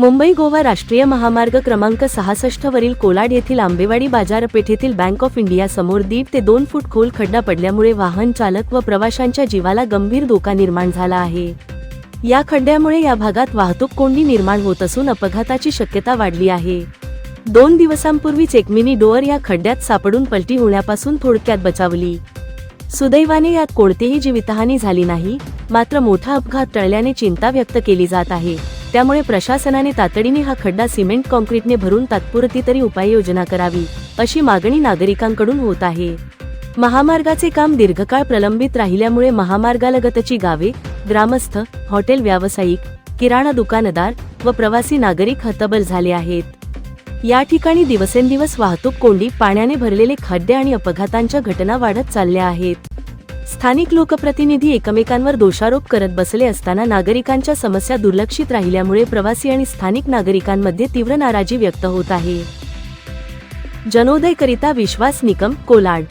मुंबई गोवा राष्ट्रीय महामार्ग क्रमांक सहासष्ट वरील कोलाड येथील आंबेवाडी बाजारपेठेतील बँक ऑफ इंडिया समोर दीड ते दोन फूट खोल खड्डा पडल्यामुळे वाहन चालक व प्रवाशांच्या जीवाला गंभीर धोका निर्माण झाला आहे. या खड्ड्यामुळे या भागात वाहतूक कोंडी निर्माण होत असून अपघाताची शक्यता वाढली आहे. दोन दिवसांपूर्वीच एक मिनी डोअर या खड्ड्यात सापडून पलटी होण्यापासून थोडक्यात बचावली. सुदैवाने यात कोणतीही जीवितहानी झाली नाही मात्र मोठा अपघात टळल्याने चिंता व्यक्त केली जात आहे. त्यामुळे प्रशासनाने तातडीने हा खड्डा सिमेंट कॉन्क्रीटने भरून तात्पुरती तरी उपाययोजना करावी अशी मागणी नागरिकांकडून होत आहे. महामार्गाचे काम दीर्घकाळ प्रलंबित राहिल्यामुळे महामार्गालगतची गावे ग्रामस्थ हॉटेल व्यावसायिक किराणा दुकानदार व प्रवासी नागरिक हतबल झाले आहेत. या ठिकाणी दिवसेंदिवस वाहतूक कोंडी पाण्याने भरलेले खड्डे आणि अपघातांच्या घटना वाढत चालल्या आहेत. स्थानिक लोकप्रतिनिधी एकमेकांवर दोषारोप करत बसले असताना नागरिकांच्या समस्या दुर्लक्षित राहिल्यामुळे प्रवासी आणि स्थानिक नागरिकांमध्ये तीव्र नाराजी व्यक्त होत आहे. जनोदय करिता विश्वास निकम कोलाड